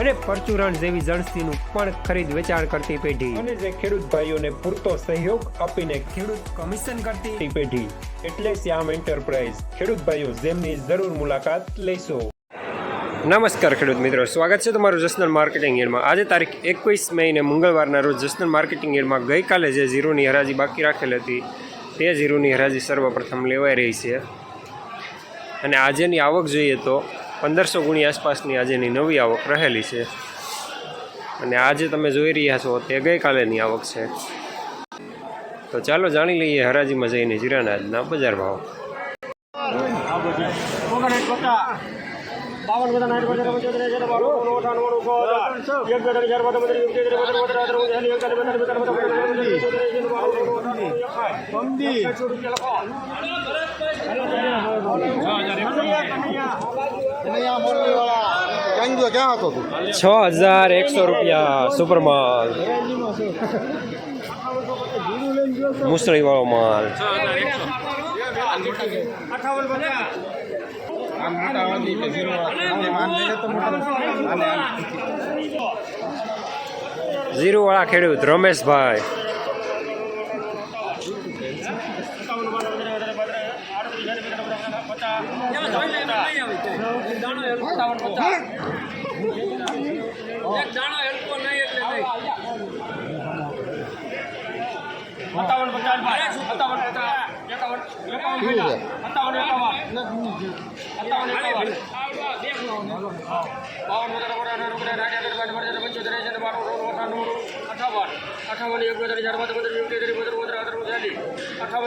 અને પરચુરણ જેવી જણસીનું પણ ખરીદ વેચાણ કરતી પેઢી. અને જે ખેડૂત ભાઈઓને પૂરતો સહયોગ આપીને ખેડૂત કમિશન કરતી પેઢી. એટલે શ્યામ એન્ટરપ્રાઇઝ. ખેડૂત ભાઈઓ જેમની જરૂર મુલાકાત લેશો. નમસ્કાર ખેડૂત મિત્રો સ્વાગત છે તમારું જસનલ માર્કેટિંગ યરમાં આજે તારીખ એકવીસ મેને મંગળવારના રોજ જસનલ માર્કેટિંગ યરમાં ગઈકાલે જે ઝીરોની હરાજી બાકી રાખેલ હતી તે ઝીરોની હરાજી સર્વપ્રથમ લેવાઈ રહી છે. અને આજેની આવક જોઈએ તો પંદરસો ગુણી આસપાસની આજેની નવી આવક રહેલી છે. અને આજે તમે જોઈ રહ્યા છો તે ગઈકાલેની આવક છે. તો ચાલો જાણી લઈએ હરાજીમાં જઈને જીરાના આજના બજાર ભાવ. બાવન બધા નાઇટ બજાર પંચોતેર હજાર બારો અઠાણું સો હજાર એક હજાર હજાર બધા બધા એક હજાર બધા બધા હજાર બધા એક હજાર બધા બધા બધા ગાંજો ક્યાં હતો તું? છ હજાર એકસો રૂપિયા સુપર માલ. મુસળી વાળો. માલ અઠાવન ખેડૂત રમેશભાઈ. વાંધી કે ઝીરો આને વાંધી લે તો મોટા જીરું વાળા ખેડૂત રમેશભાઈ સત્તાવન પચાસ સત્તાવન પચાસ એકાવન એકાવન સત્તાવન એકાવન સત્તાવન અઠાવન એક એક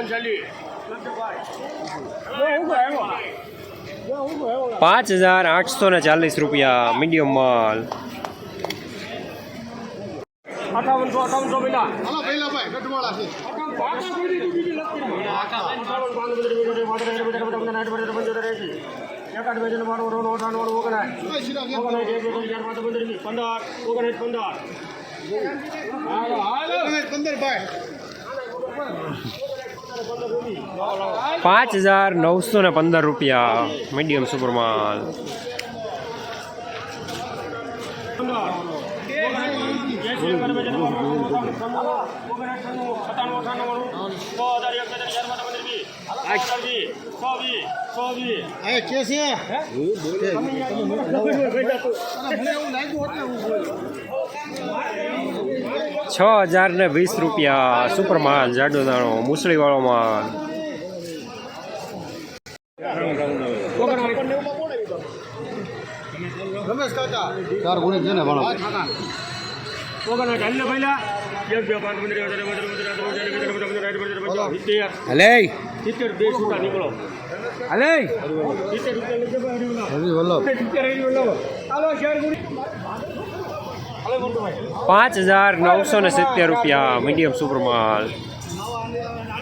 ચાલીસ પાંચ હજાર આઠસો ને ચાલીસ રૂપિયા મીડિયમ માલ. પંદર પંદર પાંચ હજાર નવસો ને પંદર રૂપિયા મીડિયમ સુપર માલ. આ કે છે હજાર ને વીસ રૂપિયા સુપરમાન જાડો દાણો મુસળી માલ ચાર ગુણી છે ને હલે સિત્તેર બે છૂટા નીકળો હલે સિત્તેર રૂપિયા હરી વલ્લભ. સિત્તેર આવી લો હાલો પાંચ હજાર નવસો ને સિત્તેર રૂપિયા મીડિયમ સુપર માલ.